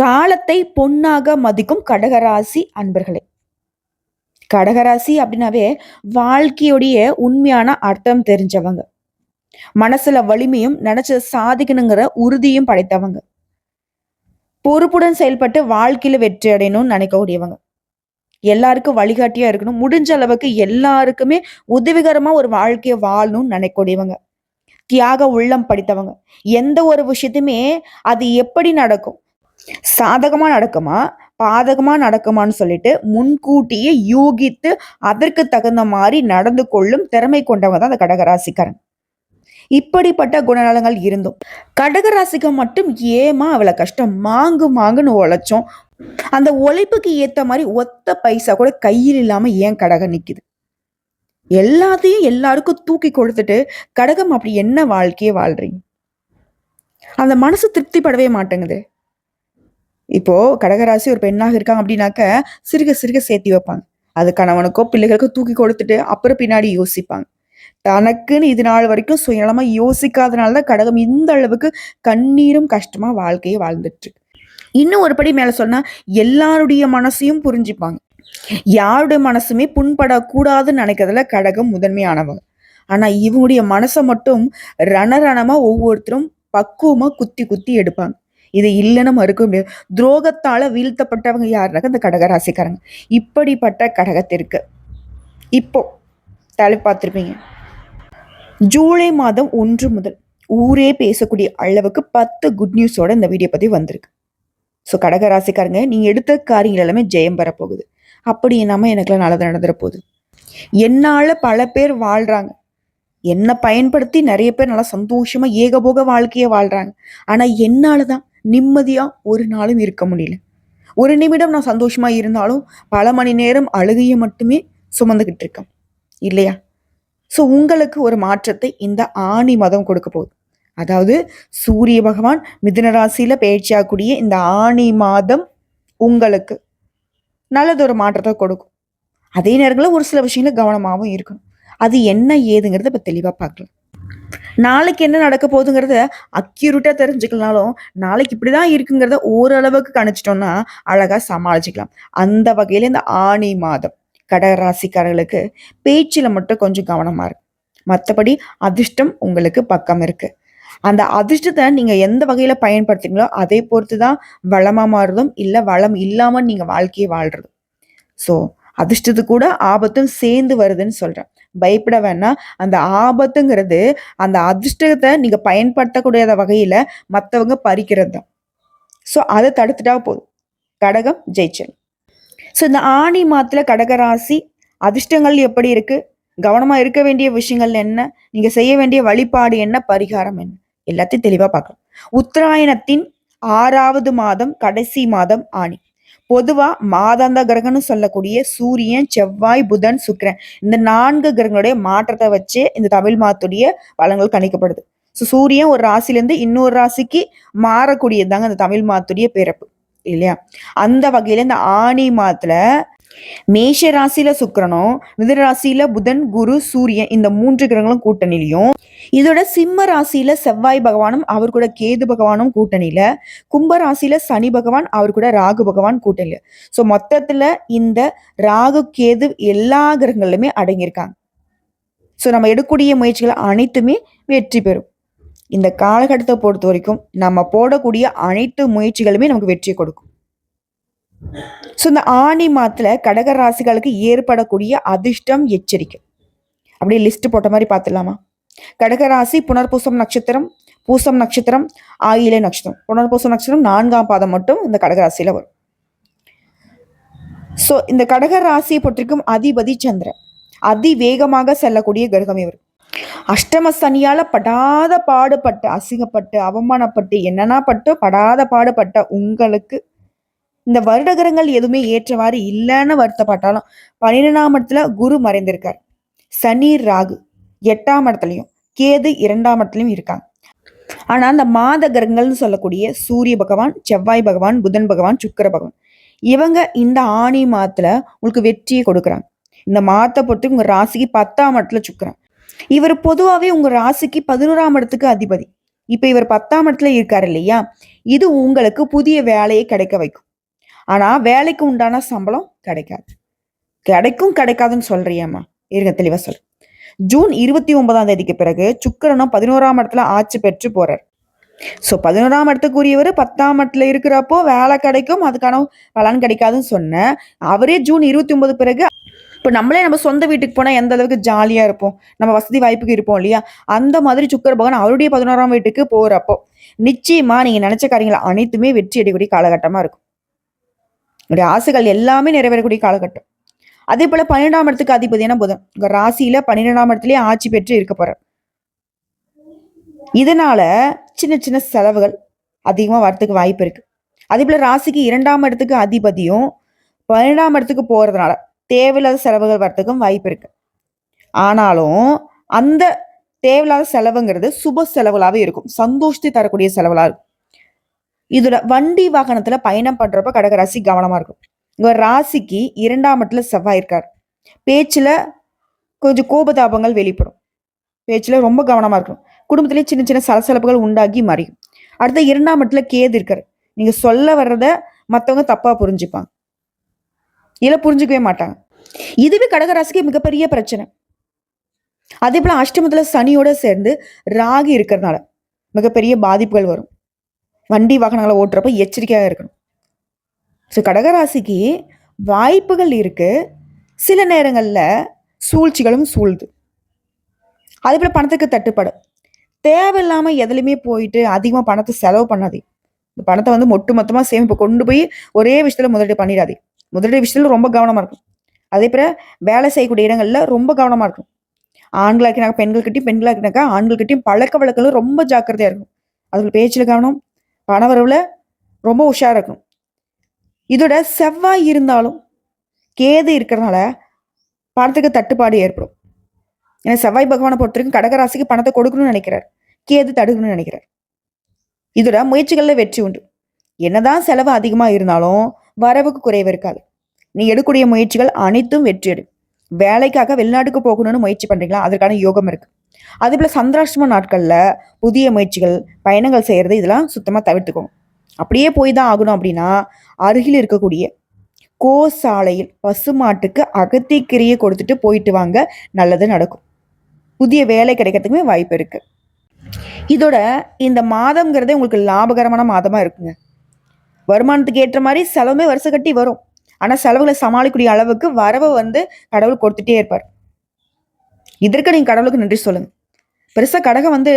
காலத்தை பொன்னாக மதிக்கும் கடகராசி அன்பர்களே. கடகராசி அப்படின்னாவே வாழ்க்கையுடைய உண்மையான அர்த்தம் தெரிஞ்சவங்க. மனசுல வலிமையும் நினைச்ச சாதிக்கணுங்கிற உறுதியும் படைத்தவங்க. பொறுப்புடன் செயல்பட்டு வாழ்க்கையில வெற்றி அடையணும்னு நினைக்கக்கூடியவங்க. எல்லாருக்கும் வழிகாட்டியா இருக்கணும். முடிஞ்ச அளவுக்கு எல்லாருக்குமே உதவிகரமா ஒரு வாழ்க்கையை வாழணும்னு நினைக்கக்கூடியவங்க. தியாக உள்ளம் படித்தவங்க. எந்த ஒரு விஷயத்தையுமே அது எப்படி நடக்கும்? சாதகமாக நடக்குமா? பாதகமாக நடக்குமான்னு சொல்லிட்டு முன்கூட்டியே யூகித்து அதற்கு தகுந்த மாதிரி நடந்து கொள்ளும் திறமை கொண்டவங்க தான் அந்த கடகராசிக்காரன். இப்படிப்பட்ட குணநலங்கள் இருந்தும் கடகராசிக்கு மட்டும் ஏமா அவளை கஷ்டம்? மாங்கு மாங்குன்னு உழைச்சோம். அந்த உழைப்புக்கு ஏற்ற மாதிரி ஒத்த பைசா கூட கையில் இல்லாமல் ஏன் கடகம் நிற்குது எல்லாத்தையும் எல்லாருக்கும் தூக்கி கொடுத்துட்டு கடகம் அப்படி என்ன வாழ்க்கையே வாழ்றீங்க? அந்த மனசு திருப்திப்படவே மாட்டேங்குது. இப்போ கடகராசி ஒரு பெண்ணாக இருக்காங்க அப்படின்னாக்க சிறுக சிறுக சேர்த்தி வைப்பாங்க. அது கணவனுக்கோ பிள்ளைகளுக்கோ தூக்கி கொடுத்துட்டு அப்புறம் பின்னாடி யோசிப்பாங்க. தனக்குன்னு இது நாள் வரைக்கும் சுயநலமா யோசிக்காதனால தான் கடகம் இந்த அளவுக்கு கண்ணீரும் கஷ்டமா வாழ்க்கையை வாழ்ந்துட்டுருக்கு இன்னும் ஒரு படி மேல சொன்னா எல்லாருடைய மனசையும் புரிஞ்சுப்பாங்க. யாருடைய மனசுமே புண்படக்கூடாதுன்னு நினைக்கிறதுல கடகம் முதன்மையானவங்க. ஆனா இவங்களுடைய மனசை மட்டும் ரணரணமா ஒவ்வொருத்தரும் பக்குவமா குத்தி குத்தி எடுப்பாங்க. இது இல்லைன்னு மறுக்க முடியாது. துரோகத்தால் வீழ்த்தப்பட்டவங்க யாருனாக்க இந்த கடகராசிக்காரங்க. இப்படிப்பட்ட கடகத்திற்கு இப்போ தலை பார்த்துருப்பீங்க. ஜூலை மாதம் ஒன்று முதல் ஊரே பேசக்கூடிய அளவுக்கு பத்து குட் நியூஸோட இந்த வீடியோ பற்றி வந்திருக்கு. ஸோ கடகராசிக்காரங்க நீங்கள் எடுத்த காரியங்கள் எல்லாமே ஜெயம் பெறப்போகுது அப்படி இல்லாமல் எனக்குலாம் நல்லது நடந்துட போகுது. என்னால் பல பேர் வாழ்கிறாங்க என்னை பயன்படுத்தி நிறைய பேர் நல்லா சந்தோஷமாக ஏகபோக வாழ்க்கையை வாழ்கிறாங்க ஆனால் என்னால் தான் நிம்மதியாக ஒரு நாளும் இருக்க முடியல. ஒரு நிமிடம் நான் சந்தோஷமாக இருந்தாலும் பல மணி நேரம் அழுகையை மட்டுமே சுமந்துக்கிட்டு இருக்கேன். இல்லையா? ஸோ உங்களுக்கு ஒரு மாற்றத்தை இந்த ஆணி மதம் கொடுக்க போகுது. அதாவது சூரிய பகவான் மிதுன ராசியில இந்த ஆணி மாதம் உங்களுக்கு நல்லதொரு மாற்றத்தை கொடுக்கும். அதே நேரங்களில் ஒரு சில விஷயங்கள கவனமாகவும் இருக்கணும். அது என்ன ஏதுங்கிறத இப்போ தெளிவாக பார்க்கலாம். நாளைக்கு என்ன நடக்க போகுதுங்கிறத அக்யூரேட்டாக தெரிஞ்சுக்கலனாலும் நாளைக்கு இப்படிதான் இருக்குங்கிறத ஓரளவுக்கு கணிச்சிட்டோம்னா அழகா சமாளிச்சுக்கலாம். அந்த வகையில இந்த ஆணி மாதம் கடகராசிக்காரர்களுக்கு பேச்சில் மட்டும் கொஞ்சம் கவனமாக இருக்கு. மற்றபடி அதிர்ஷ்டம் உங்களுக்கு பக்கம் இருக்கு. அந்த அதிர்ஷ்டத்தை நீங்க எந்த வகையில பயன்படுத்துறீங்களோ அதை பொறுத்து தான் வளமா மாறுறதும் இல்லை வளம் இல்லாமல் நீங்க வாழ்க்கையை வாழ்றதும். ஸோ அதிர்ஷ்டத்து கூட ஆபத்தும் சேர்ந்து வருதுன்னு சொல்றேன். பயப்பட வேணாம். அந்த ஆபத்துங்கிறது அந்த அதிர்ஷ்டத்தை நீங்கள் பயன்படுத்தக்கூடிய வகையில் மற்றவங்க பறிக்கிறது தான் ஸோ அதை தடுத்துட்டா போதும். கடகம் ஜெயிச்சல் ஸோ இந்த ஆணி மாத்துல கடகராசி அதிர்ஷ்டங்கள் எப்படி இருக்குது கவனமாக இருக்க வேண்டிய விஷயங்கள் என்ன? நீங்கள் செய்ய வேண்டிய வழிபாடு என்ன? பரிகாரம் என்ன? எல்லாத்தையும் தெளிவாக பார்க்கலாம். உத்தராயணத்தின் ஆறாவது மாதம் கடைசி மாதம் ஆணி. பொதுவா மாதாந்த கிரகம்னு சொல்லக்கூடிய சூரியன் செவ்வாய் புதன் சுக்கிரன் இந்த நான்கு கிரகங்களுடைய மாற்றத்தை வச்சு இந்த தமிழ் மாத்துடைய பலன்கள் கணிக்கப்படுது. ஸோ சூரியன் ஒரு ராசிலேருந்து இன்னொரு ராசிக்கு மாறக்கூடியது தாங்க இந்த தமிழ் மாத்துடைய பிறப்பு இல்லையா? அந்த வகையில இந்த ஆணி மாத்துல மேஷ ராசியில சுக்கிரனும் மிதுன ராசியில புதன் குரு சூரியன் இந்த மூன்று கிரகங்களும் கூட்டணிலையும் இதோட சிம்ம ராசியில செவ்வாய் பகவானும் அவர் கூட கேது பகவானும் கூட்டணியில. கும்ப ராசியில சனி பகவான் அவர் கூட ராகு பகவான் கூட்டணியில. ஸோ மொத்தத்துல இந்த ராகு கேது எல்லா கிரகங்களிலுமே அடங்கியிருக்காங்க. ஸோ நம்ம எடுக்கக்கூடிய முயற்சிகள் அனைத்துமே வெற்றி பெறும். இந்த காலகட்டத்தை பொறுத்த வரைக்கும் நம்ம போடக்கூடிய அனைத்து முயற்சிகளுமே நமக்கு வெற்றியை கொடுக்கும். ஸோ இந்த ஆணி மாதத்தில் கடக ராசிகளுக்கு ஏற்படக்கூடிய அதிர்ஷ்டம் எச்சரிக்கை. அப்படியே லிஸ்ட் போட்ட மாதிரி பார்த்துடலாமா? கடகராசி புனர்பூசம் நட்சத்திரம் பூசம் நட்சத்திரம் ஆயிலை நட்சத்திரம். புனர்பூசம் நட்சத்திரம் நான்காம் பாதம் மட்டும் இந்த கடகராசியில் வரும். ஸோ இந்த கடக ராசியை பொறுத்திருக்கும் அதிபதி சந்திரன். அதிவேகமாக செல்லக்கூடிய கிரகம் இவர். அஷ்டம சனியால் படாத பாடுபட்டு அசிங்கப்பட்டு அவமானப்பட்டு என்னன்னா பட்டு படாத பாடுபட்ட உங்களுக்கு இந்த வருடகரங்கள் எதுவுமே ஏற்றவாறு இல்லைன்னு வருத்தப்பட்டாலும் பன்னிரெண்டாம் இடத்துல குரு மறைந்திருக்கார். சனி ராகு எட்டாம் இடத்துலையும் கேது இரண்டாம் இடத்துலையும் இருக்காங்க. ஆனா அந்த மாத கிரகங்கள்னு சொல்லக்கூடிய சூரிய பகவான் செவ்வாய் பகவான் புதன் பகவான் சுக்கிர பகவான் இவங்க இந்த ஆணி மாதத்துல உங்களுக்கு வெற்றியை கொடுக்குறாங்க. இந்த மாதத்தை பொறுத்து உங்க ராசிக்கு பத்தாம் இடத்துல சுக்கிரன். இவர் பொதுவாகவே உங்க ராசிக்கு பதினோராம் இடத்துக்கு அதிபதி. இப்போ இவர் பத்தாம் இடத்துல இருக்காரு இல்லையா? இது உங்களுக்கு புதிய வேலையை கிடைக்க வைக்கும். ஆனால் வேலைக்கு உண்டான சம்பளம் கிடைக்காது. கிடைக்கும் கிடைக்காதுன்னு சொல்றியம்மா. இருங்க தெளிவா சொல் ஜூன் இருபத்தி ஒன்பதாம் தேதிக்கு பிறகு சுக்கரனும் பதினோராம் இடத்துல ஆட்சி பெற்று போறார். ஸோ பதினோராம் இடத்துக்குரியவர் பத்தாம் இடத்துல இருக்கிறப்போ வேலை கிடைக்கும் அதுக்கான பலன் கிடைக்காதுன்னு சொன்னேன் அவரே ஜூன் இருபத்தி ஒன்பது பிறகு இப்போ நம்மளே நம்ம சொந்த வீட்டுக்கு போனால் எந்த அளவுக்கு ஜாலியாக இருப்போம். நம்ம வசதி வாய்ப்புக்கு இருப்போம் இல்லையா? அந்த மாதிரி சுக்கர பகவான் அவருடைய பதினோராம் வீட்டுக்கு போகிறப்போ நிச்சயமாக நீங்கள் நினைச்ச காரியங்கள் அனைத்துமே வெற்றி அடையக்கூடிய காலகட்டமாக இருக்கும். உங்களுடைய ஆசைகள் எல்லாமே நிறைவேறக்கூடிய காலகட்டம். அதே போல பன்னிரெண்டாம் இடத்துக்கு அதிபதியான புதன். உங்க ராசியில பன்னிரெண்டாம் இடத்துலயே ஆட்சி பெற்று இருக்க போறார். இதனால சின்ன சின்ன செலவுகள் அதிகமா வரத்துக்கு வாய்ப்பு இருக்கு. அதே போல ராசிக்கு இரண்டாம் இடத்துக்கு அதிபதியும் பன்னிரெண்டாம் இடத்துக்கு போறதுனால தேவையில்லாத செலவுகள் வரத்துக்கும் வாய்ப்பு இருக்கு. ஆனாலும் அந்த தேவையில்லாத செலவுங்கிறது சுப செலவுகளாகவே இருக்கும். சந்தோஷத்தை தரக்கூடிய செலவுகளாக இருக்கும். இதுல வண்டி வாகனத்துல பயணம் பண்றப்ப கடகராசி கவனமா இருக்கும். உங்க ராசிக்கு இரண்டாம் இடத்துல செவ்வாய் இருக்கார். பேச்சுல கொஞ்சம் கோபதாபங்கள் வெளிப்படும். பேச்சுல ரொம்ப கவனமா இருக்கணும். குடும்பத்திலேயே சின்ன சின்ன சலசலப்புகள் உண்டாகி மறையும். அடுத்த இரண்டாம் இடத்துல கேது இருக்காரு. நீங்க சொல்ல வர்றத மத்தவங்க தப்பா புரிஞ்சுப்பாங்க. இல்ல புரிஞ்சுக்கவே மாட்டாங்க. இதுவே கடகராசிக்கு மிகப்பெரிய பிரச்சனை. அதே போல அஷ்டமத்துல சனியோட சேர்ந்து ராகி இருக்கிறதுனால மிகப்பெரிய பாதிப்புகள் வரும். வண்டி வாகனங்களை ஓட்டுறப்ப எச்சரிக்கையாக இருக்கணும். ஸோ கடகராசிக்கு வாய்ப்புகள் இருக்குது சில நேரங்களில் சூழ்ச்சிகளும் சூழ்து அதே போல் பணத்துக்கு தட்டுப்பாடு. தேவையில்லாமல் எதுலையுமே போயிட்டு அதிகமாக பணத்தை செலவு பண்ணாதே இந்த பணத்தை வந்து மொட்டு மொத்தமாக சேமிப்பு கொண்டு போய் ஒரே விஷயத்தில் முதலீடு பண்ணிடாதே முதலீடு விஷயத்தில் ரொம்ப கவனமாக இருக்கும் அதே போல் வேலை செய்யக்கூடிய இடங்களில் ரொம்ப கவனமாக இருக்கும் ஆண்களாக்கினாக்க பெண்கள்கிட்டையும் பெண்களாக்கினாக்கா ஆண்கள்கிட்டையும் பழக்க வழக்கங்களும் ரொம்ப ஜாக்கிரதையாக இருக்கும் அதுக்கு பேச்சில் கவனம் பணவரவில் ரொம்ப உஷாராக இருக்கும் இதோட செவ்வாய் இருந்தாலும் கேது இருக்கிறதுனால பணத்துக்கு தட்டுப்பாடு ஏற்படும். ஏன்னா செவ்வாய் பகவானை பொறுத்த வரைக்கும் கடகராசிக்கு பணத்தை கொடுக்கணும்னு நினைக்கிறார். கேது தடுக்கணும்னு நினைக்கிறார். இதோட முயற்சிகளில் வெற்றி உண்டு. என்னதான் செலவு அதிகமாக இருந்தாலும் வரவுக்கு குறைவு இருக்காது. நீ எடுக்கக்கூடிய முயற்சிகள் அனைத்தும் வெற்றி எடு வேலைக்காக வெளிநாட்டுக்கு போகணும்னு முயற்சி பண்ணுறீங்களா அதற்கான யோகம் இருக்குது அதே போல சந்திராஷ்டம நாட்களில் புதிய முயற்சிகள் பயணங்கள் செய்கிறது இதெல்லாம் சுத்தமாக தவிர்த்துக்கோங்க அப்படியே போய் தான் ஆகணும் அப்படின்னா அருகில் இருக்கக்கூடிய கோ சாலையில் பசுமாட்டுக்கு அகத்திக்கிரியை கொடுத்துட்டு போயிட்டு வாங்க நல்லது நடக்கும். புதிய வேலை கிடைக்கிறதுக்குமே வாய்ப்பு இருக்கு. இதோட இந்த மாதம்ங்கிறதே உங்களுக்கு லாபகரமான மாதமாக இருக்குங்க. வருமானத்துக்கு ஏற்ற மாதிரி செலவுமே வருஷம் கட்டி வரும். ஆனால் செலவுகளை சமாளிக்கக்கூடிய அளவுக்கு வரவை வந்து கடவுள் கொடுத்துட்டே இருப்பார். இதற்கு நீங்கள் கடவுளுக்கு நன்றி சொல்லுங்கள் பெருசாக கடகம் வந்து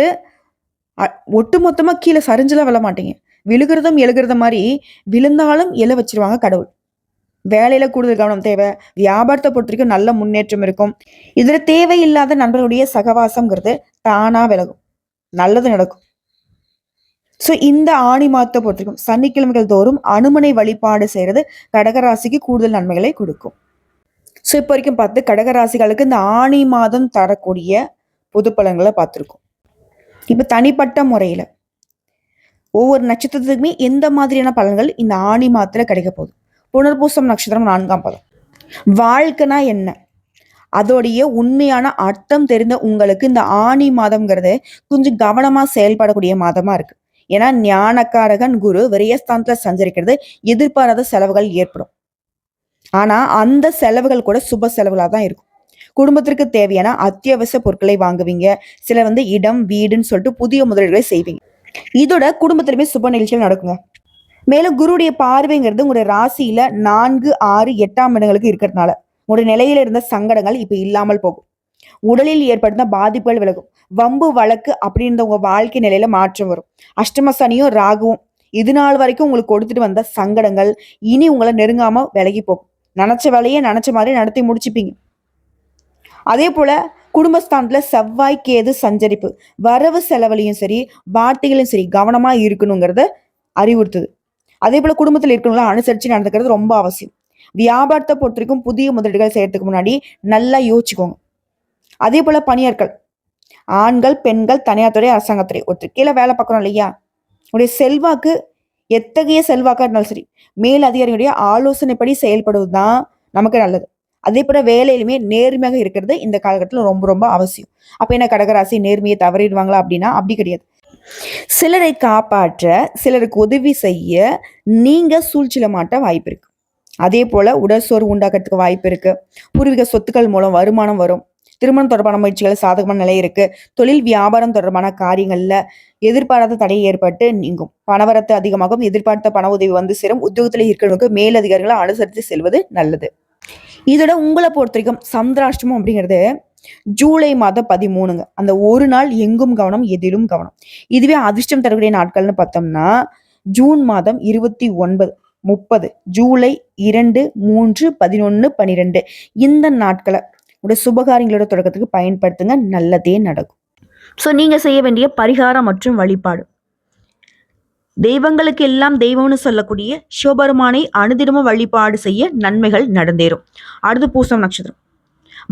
அ- ஒட்டுமொத்தமா கீழே சரிஞ்செல்லாம் விழ மாட்டீங்க. விழுகிறதும் எழுகிறத மாதிரி விழுந்தாலும் எழ வச்சிருவாங்க கடவுள். வேலையில கூடுதல் கவனம் தேவை. வியாபாரத்தை பொறுத்த வரைக்கும் நல்ல முன்னேற்றம் இருக்கும். இதுல தேவையில்லாத நண்பர்களுடைய சகவாசம்ங்கிறது தானா விலகும். நல்லது நடக்கும். ஸோ இந்த ஆணி மாதத்தை பொறுத்த வரைக்கும் சனிக்கிழமைகள் தோறும் அனுமனை வழிபாடு செய்கிறது கடகராசிக்கு கூடுதல் நன்மைகளை கொடுக்கும். ஸோ இப்போ வரைக்கும் பார்த்து கடகராசிகளுக்கு இந்த ஆணி மாதம் தரக்கூடிய பொது பலன்களை பார்த்துருக்கோம். இப்போ தனிப்பட்ட முறையில் ஒவ்வொரு நட்சத்திரத்துக்குமே எந்த மாதிரியான பலன்கள் இந்த ஆணி மாதத்தில் கிடைக்க போகுது? புனர்பூசம் நட்சத்திரம் நான்காம் பதம். வாழ்க்கைனா என்ன? அதோடைய உண்மையான அர்த்தம் தெரிந்த உங்களுக்கு இந்த ஆணி மாதம்ங்கிறது கொஞ்சம் கவனமாக செயல்படக்கூடிய மாதமாக இருக்கு. ஏன்னா ஞானக்காரகன் குரு விரயஸ்தானத்தில் சஞ்சரிக்கிறது எதிர்பாராத செலவுகள் ஏற்படும். ஆனால் அந்த செலவுகள் கூட சுப செலவுகளாக தான் இருக்கும். குடும்பத்திற்கு தேவையான அத்தியாவசிய பொருட்களை வாங்குவீங்க. சில வந்து இடம் வீடுன்னு சொல்லிட்டு புதிய முதலீடுகளை செய்வீங்க. இதோட குடும்பத்திலுமே சுப நிகழ்ச்சிகள் நடக்குங்க. மேலும் குருடைய பார்வைங்கிறது உங்களுடைய ராசியில நான்கு ஆறு எட்டாம் இடங்களுக்கு இருக்கிறதுனால உங்களுடைய நிலையில இருந்த சங்கடங்கள் இப்ப இல்லாமல் போகும். உடலில் ஏற்படுத்த பாதிப்புகள் விலகும். வம்பு வழக்கு அப்படின்ற உங்க வாழ்க்கை நிலையில மாற்றம் வரும். அஷ்டம சனியும் ராகுவும் இது நாள் வரைக்கும் உங்களுக்கு கொடுத்துட்டு வந்த சங்கடங்கள் இனி உங்களை நெருங்காம விலகி போகும். நினைச்ச வேலையே நினைச்ச மாதிரி நடத்தி முடிச்சுப்பீங்க. அதே போல குடும்பஸ்தானத்துல செவ்வாய் கேது சஞ்சரிப்பு வரவு செலவுலையும் சரி வார்த்தைகளையும் சரி கவனமா இருக்கணுங்கிறத அறிவுறுத்துது. அதே போல குடும்பத்தில் இருக்கவங்கள அனுசரிச்சு நடந்துக்கிறது ரொம்ப அவசியம். வியாபாரத்தை பொறுத்த வரைக்கும் புதிய முதலீடுகள் செய்யறதுக்கு முன்னாடி நல்லா யோசிச்சுக்கோங்க. அதே போல பணியாட்கள் ஆண்கள் பெண்கள் தனியார் துறை அரசாங்கத்துறை. ஒருத்தர் கீழே வேலை பார்க்கணும் இல்லையா? உடைய செல்வாக்கு எத்தகைய செல்வாக்கா இருந்தாலும் சரி மேல் அதிகாரியுடைய ஆலோசனைப்படி செயல்படுவது தான் நமக்கு நல்லது. அதே போல வேலையிலுமே நேர்மையாக இருக்கிறது இந்த காலகட்டத்தில் ரொம்ப ரொம்ப அவசியம். அப்போ என்ன கடகராசி நேர்மையை தவறிடுவாங்களா அப்படின்னா அப்படி கிடையாது. சிலரை காப்பாற்ற சிலருக்கு உதவி செய்ய நீங்க சூழ்ச்சியில மாட்ட வாய்ப்பு இருக்கு. அதே போல உடல் சோர்வு உண்டாக்கிறதுக்கு வாய்ப்பு இருக்கு. பூர்வீக சொத்துக்கள் மூலம் வருமானம் வரும். திருமணம் தொடர்பான முயற்சிகள் சாதகமான நிலை இருக்கு. தொழில் வியாபாரம் தொடர்பான காரியங்கள்ல எதிர்பாராத தடை ஏற்பட்டு நீங்கும். பணவரத்து அதிகமாகும். எதிர்பார்த்த பண உதவி வந்து சேரும். உத்தியோகத்தில் இருக்கிறவங்களுக்கு மேலதிகாரிகளை அனுசரித்து செல்வது நல்லது. இதோட உங்களை பொறுத்த வரைக்கும் சந்திராஷ்டமம் அப்படிங்கிறது ஜூலை மாதம் பதிமூணுங்க. அந்த ஒரு நாள் எங்கும் கவனம் எதிலும் கவனம். இதுவே அதிர்ஷ்டம் தரக்கூடிய நாட்கள்னு பார்த்தோம்னா ஜூன் மாதம் இருபத்தி ஒன்பது முப்பது ஜூலை இரண்டு மூன்று பதினொன்று பனிரெண்டு. இந்த நாட்களை உடைய சுபகாரியங்களோட தொடக்கத்துக்கு பயன்படுத்துங்க. நல்லதே நடக்கும். ஸோ நீங்க செய்ய வேண்டிய பரிகாரம் மற்றும் வழிபாடு. தெய்வங்களுக்கு எல்லாம் தெய்வம்னு சொல்லக்கூடிய சிவபெருமானை அனுதினமும் வழிபாடு செய்ய நன்மைகள் நடந்தேறும். அடுத்து பூசம் நட்சத்திரம்.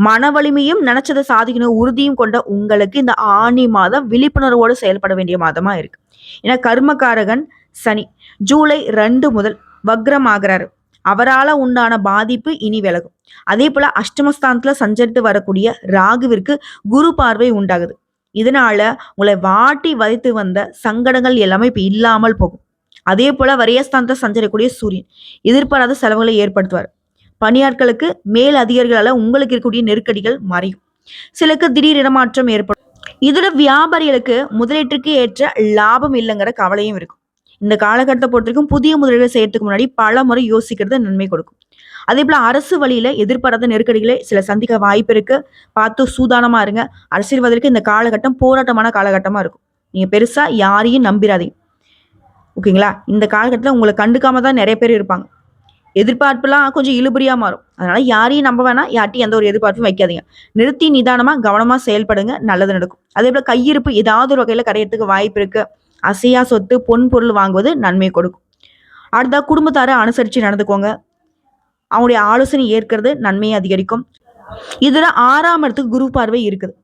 மன வலிமையும் நினைச்சதை சாதிக்கணும் உறுதியும் கொண்ட உங்களுக்கு இந்த ஆணி மாதம் விழிப்புணர்வோடு செயல்பட வேண்டிய மாதமா இருக்கு. ஏன்னா கர்மகாரகன் சனி ஜூலை ரெண்டு முதல் வக்ரம் ஆகிறாரு அவரால் உண்டான பாதிப்பு இனி விலகும். அதே போல அஷ்டமஸ்தானத்துல சஞ்சரித்து வரக்கூடிய ராகுவிற்கு குரு பார்வை உண்டாகுது. இதனால உங்களை வாட்டி வதைத்து வந்த சங்கடங்கள் எல்லாமே இப்போ இல்லாமல் போகும். அதே போல வரியஸ்தானத்தை சஞ்சரிக்கக்கூடிய சூரியன். எதிர்பாராத செலவுகளை ஏற்படுத்துவார். பணியாட்களுக்கு மேல் அதிகாரிகளால் உங்களுக்கு இருக்கக்கூடிய நெருக்கடிகள் மறையும். சிலருக்கு திடீர் இடமாற்றம் ஏற்படும். இதோட வியாபாரிகளுக்கு முதலீட்டிற்கு ஏற்ற லாபம் இல்லைங்கிற கவலையும் இருக்கும். இந்த காலகட்டத்தை பொறுத்த வரைக்கும் புதிய முதலீடு செய்யறதுக்கு முன்னாடி பல முறை யோசிக்கிறது நன்மை கொடுக்கும். அதே போல அரசு வழியில எதிர்பாராத நெருக்கடிகளை சில சந்திக்க வாய்ப்பு இருக்கு. பார்த்து சூதானமா இருங்க. அரசியல்வாதிகளுக்கு இந்த காலகட்டம் போராட்டமான காலகட்டமா இருக்கும். நீங்க பெருசா யாரையும் நம்பிராதீங்க. ஓகேங்களா? இந்த காலகட்டத்தில் உங்களை கண்டுக்காம தான் நிறைய பேர் இருப்பாங்க. எதிர்பார்ப்புலாம் கொஞ்சம் இழுபறியா மாறும். அதனால யாரையும் நம்ப வேணாம். யார்ட்டையும் எந்த ஒரு எதிர்பார்ப்பும் வைக்காதீங்க. நிறுத்தி நிதானமா கவனமா செயல்படுங்க. நல்லது நடக்கும். அதே போல கையிருப்பு ஏதாவது ஒரு வகையில கரையறதுக்கு வாய்ப்பு இருக்கு. அசையா சொத்து பொன் பொருள் வாங்குவது நன்மை கொடுக்கும். அடுத்தா குடும்பத்தாரை அனுசரித்து நடந்துக்கோங்க. அவங்களுடைய ஆலோசனை ஏற்கிறது நன்மையை அதிகரிக்கும். இதில் ஆறாம் இடத்துக்கு குரு பார்வை இருக்குது.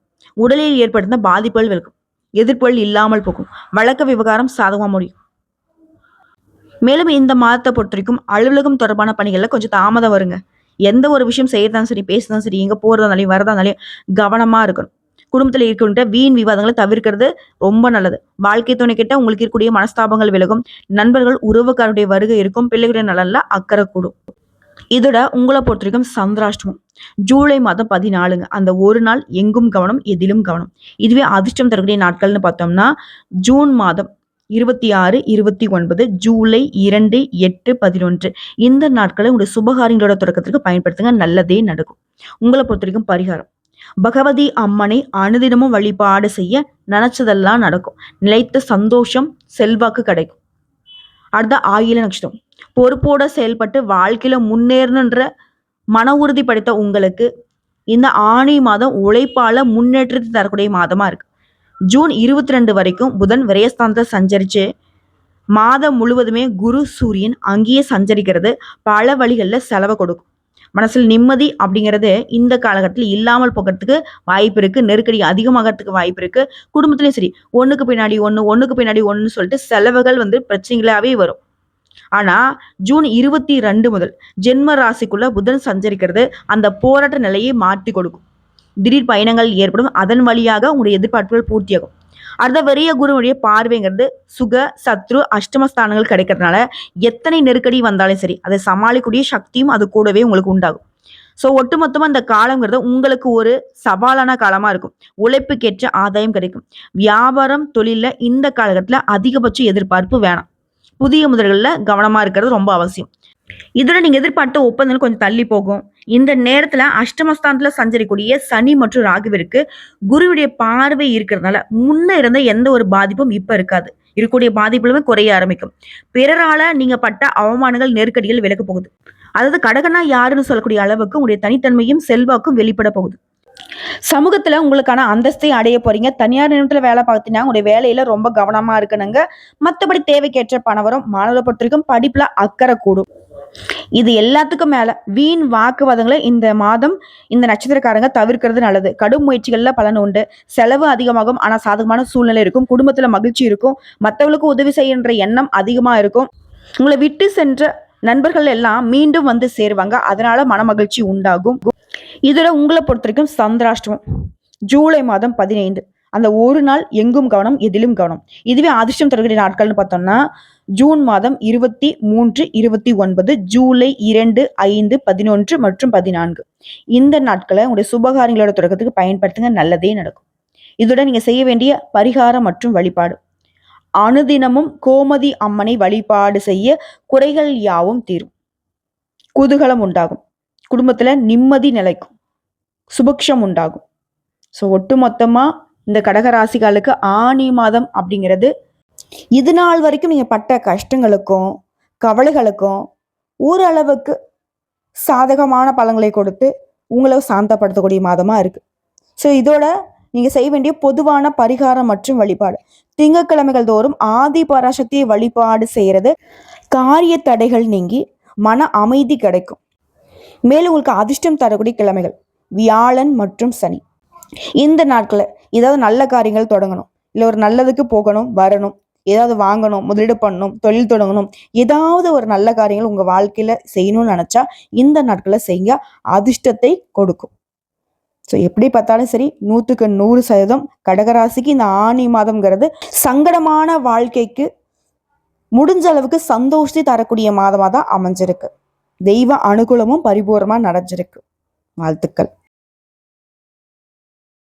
உடலில் ஏற்படுத்த பாதிப்புகள் விலக்கும் எதிர்ப்புகள் இல்லாமல் போகும். வழக்க விவகாரம் சாதகமாக முடியும். மேலும் இந்த மாதத்தை பொறுத்த வரைக்கும் அலுவலகம் தொடர்பான பணிகளில் கொஞ்சம் தாமதம் வருங்க. எந்த ஒரு விஷயம் செய்யறதாலும் சரி பேசுறதும் சரி எங்கே போகிறதாலையும் வரதாலையும் கவனமா இருக்கணும். குடும்பத்தில் இருக்கின்ற வீண் விவாதங்களை தவிர்க்கிறது ரொம்ப நல்லது. வாழ்க்கை துணை கிட்ட உங்களுக்கு இருக்கக்கூடிய மனஸ்தாபங்கள் விலகும். நண்பர்கள் உறவுக்காருடைய வருகை இருக்கும். பிள்ளைகளுடைய நலனில் அக்கறை கூடும். இதோட உங்களை பொறுத்த வரைக்கும் சந்திராஷ்டமம். ஜூலை மாதம் பதினாலுங்க. அந்த ஒரு நாள் எங்கும் கவனம் எதிலும் கவனம். இதுவே அதிர்ஷ்டம் தரக்கூடிய நாட்கள்னு பார்த்தோம்னா ஜூன் மாதம் இருபத்தி ஆறு இருபத்தி ஒன்பது ஜூலை இரண்டு எட்டு பதினொன்று. இந்த நாட்களை உங்களுடைய சுபகாரியங்களோட தொடக்கத்திற்கு பயன்படுத்துங்க. நல்லதே நடக்கும். உங்களை பொறுத்த வரைக்கும் பரிகாரம். பகவதி அம்மனை அனுதினமும் வழிபாடு செய்ய நினைச்சதெல்லாம் நடக்கும். நிலைத்த சந்தோஷம் செல்வாக்கு கிடைக்கும். அடுத்த ஆயில நட்சத்திரம். பொறுப்போட செயல்பட்டு வாழ்க்கையில முன்னேறணுன்ற மன உறுதி படைத்த உங்களுக்கு இந்த ஆணி மாதம் உழைப்பால முன்னேற்றத்தை தரக்கூடிய மாதமா இருக்கு. ஜூன் இருபத்தி ரெண்டு வரைக்கும் புதன் விரயஸ்தானத்தை சஞ்சரிச்சு மாதம் முழுவதுமே குரு சூரியன் அங்கேயே சஞ்சரிக்கிறது. பல வழிகளில் செலவை கொடுக்கும். மனசில் நிம்மதி அப்படிங்கிறது இந்த காலகட்டத்தில் இல்லாமல் போகிறதுக்கு வாய்ப்பு இருக்கு. நெருக்கடி அதிகமாகிறதுக்கு வாய்ப்பு இருக்கு. குடும்பத்திலையும் சரி ஒண்ணுக்கு பின்னாடி ஒன்று ஒண்ணுக்கு பின்னாடி ஒன்றுன்னு சொல்லிட்டு செலவுகள் வந்து பிரச்சனைகளாவே வரும். ஆனா ஜூன் இருபத்தி ரெண்டு முதல் ஜென்ம ராசிக்குள்ள புதன் சஞ்சரிக்கிறது அந்த போராட்ட நிலையை மாற்றி கொடுக்கும். திடீர் பயணங்கள் ஏற்படும். அதன் வழியாக உங்களுடைய எதிர்பார்ப்புகள் பூர்த்தியாகும். அடுத்த வெறிய குருவுடைய பார்வைங்கிறது சுக சத்ரு அஷ்டமஸ்தானங்கள் கிடைக்கிறதுனால எத்தனை நெருக்கடி வந்தாலும் சரி அதை சமாளிக்கக்கூடிய சக்தியும் அது கூடவே உங்களுக்கு உண்டாகும். ஸோ ஒட்டுமொத்தமாக இந்த காலங்கிறது உங்களுக்கு ஒரு சவாலான காலமாக இருக்கும். உழைப்புக்கேற்ற ஆதாயம் கிடைக்கும். வியாபாரம் தொழிலில் இந்த காலகட்டத்தில் அதிகபட்ச எதிர்பார்ப்பு வேணாம். புதிய முதல்களில் கவனமாக இருக்கிறது ரொம்ப அவசியம். இதோட நீங்கள் எதிர்பார்த்த ஒப்பந்தங்கள் கொஞ்சம் தள்ளி போகும். இந்த நேரத்தில் அஷ்டமஸ்தானத்தில் சஞ்சரிக்கூடிய சனி மற்றும் ராகுவிற்கு குருவுடைய பார்வை இருக்கிறதுனால முன்ன இருந்த எந்த ஒரு பாதிப்பும் இப்போ இருக்காது. இருக்கக்கூடிய பாதிப்புகளுமே குறைய ஆரம்பிக்கும். பிறரால நீங்க பட்ட அவமானங்கள் நெருக்கடிகள் விலக போகுது. அதாவது கடகனா யாருன்னு சொல்லக்கூடிய அளவுக்கு உங்களுடைய தனித்தன்மையும் செல்வாக்கும் வெளிப்பட போகுது. சமூகத்துல உங்களுக்கான அந்தஸ்தை அடைய போறீங்க. தனியார் நிறுவனத்துல வேலை பார்த்தீங்கன்னா உங்களுடைய வேலையில ரொம்ப கவனமா இருக்கணுங்க. மற்றபடி தேவைக்கேற்ற பணம் வரும் மாணவரை பொறுத்த வரைக்கும் படிப்புல அக்கறை கூடும். இது எல்லாத்துக்கும் மேல வீண் வாக்குவாதங்களை இந்த மாதம் இந்த நட்சத்திரக்காரங்க தவிர்க்கிறது நல்லது. கடும் முயற்சிகள்ல பலன் உண்டு. செலவு அதிகமாகும். ஆனா சாதகமான சூழ்நிலை இருக்கும். குடும்பத்துல மகிழ்ச்சி இருக்கும். மற்றவங்களுக்கு உதவி செய்யன்ற எண்ணம் அதிகமா இருக்கும். உங்களை விட்டு சென்ற நண்பர்கள் எல்லாம் மீண்டும் வந்து சேருவாங்க. அதனால மனமகிழ்ச்சி உண்டாகும். இதுல உங்களை பொறுத்த வரைக்கும் சந்திராஷ்டமம். ஜூலை மாதம் பதினைந்து. அந்த ஒரு நாள் எங்கும் கவனம் எதிலும் கவனம். இதுவே அதிர்ஷ்டம் தரக்கூடிய நாட்கள்னு பார்த்தோம்னா ஜூன் மாதம் இருபத்தி மூன்று இருபத்தி ஒன்பது ஜூலை இரண்டு ஐந்து பதினொன்று மற்றும் பதினான்கு. இந்த நாட்களை உங்களுடைய சுபகாரியங்களோட தொடக்கத்துக்கு பயன்படுத்துங்க நல்லதே நடக்கும். இதோட நீங்க செய்ய வேண்டிய பரிகாரம் மற்றும் வழிபாடு. அனுதினமும் கோமதி அம்மனை வழிபாடு செய்ய குறைகள் யாவும் தீரும். குதூகலம் உண்டாகும். குடும்பத்தில் நிம்மதி நிலைக்கும். சுபக்ஷம் உண்டாகும். ஸோ ஒட்டு மொத்தமாக இந்த கடகராசிகளுக்கு ஆனி மாதம் அப்படிங்கிறது இது நாள் வரைக்கும் நீங்கள் பட்ட கஷ்டங்களுக்கும் கவலைகளுக்கும் ஓரளவுக்கு சாதகமான பலன்களை கொடுத்து உங்களை சாந்தப்படுத்தக்கூடிய மாதமாக இருக்குது ஸோ இதோட நீங்கள் செய்ய வேண்டிய பொதுவான பரிகாரம் மற்றும் வழிபாடு. திங்கட்கிழமைகள் தோறும் ஆதி பராசக்தியை வழிபாடு செய்கிறது காரிய தடைகள் நீங்கி மன அமைதி கிடைக்கும். மேலும் உங்களுக்கு அதிர்ஷ்டம் தரக்கூடிய கிழமைகள். வியாழன் மற்றும் சனி. இந்த நாட்களில் ஏதாவது நல்ல காரியங்கள் தொடங்கணும். இல்லை ஒரு நல்லதுக்கு போகணும் வரணும். ஏதாவது வாங்கணும் முதலீடு பண்ணணும் தொழில் தொடங்கணும். ஏதாவது ஒரு நல்ல காரியங்கள் உங்கள் வாழ்க்கையில் செய்யணும்னு நினச்சா இந்த நாட்களில் செய்ய அதிர்ஷ்டத்தை கொடுக்கும். ஸோ எப்படி பார்த்தாலும் சரி நூற்றுக்கு நூறு சதவீதம் கடகராசிக்கு இந்த ஆணி மாதம்ங்கிறது சங்கடமான வாழ்க்கைக்கு முடிஞ்ச அளவுக்கு சந்தோஷத்தை தரக்கூடிய மாதமாக தான் அமைஞ்சிருக்கு. தெய்வ அனுகூலமும் பரிபூர்ணமாக நடந்திருக்கு. வாழ்த்துக்கள்.